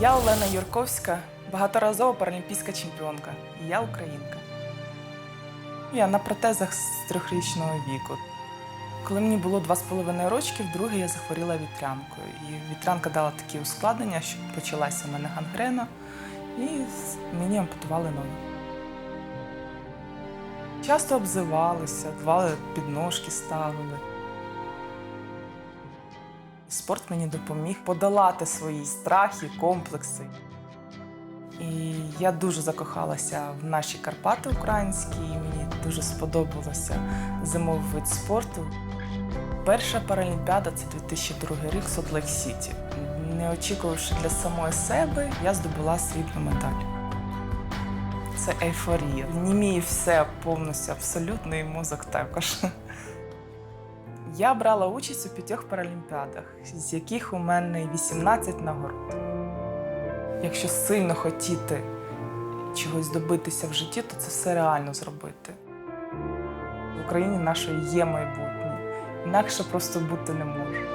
Я Олена Юрковська, багаторазова паралімпійська чемпіонка. Я українка. Я на протезах з трьохрічного віку. Коли мені було два з половиною рочки, вдруге я захворіла вітрянкою. І вітрянка дала такі ускладнення, що почалася в мене гангрена, і мені ампутували ногу. Часто обзивалися, давали підножки ставили. Спорт мені допоміг подолати свої страхи, комплекси. І я дуже закохалася в наші Карпати українські, і мені дуже сподобалося зимовий вид спорту. Перша паралімпіада це 2002 рік Солт-Лейк Сіті. Не очікувавши для самої себе, я здобула срібну медаль. Це ейфорія. Німіє все повністю, абсолютно, і мозок також. Я брала участь у п'ятьох паралімпіадах, з яких у мене 18 нагород. Якщо сильно хотіти чогось добитися в житті, то це все реально зробити. В Україні нашої є майбутнє, інакше просто бути не може.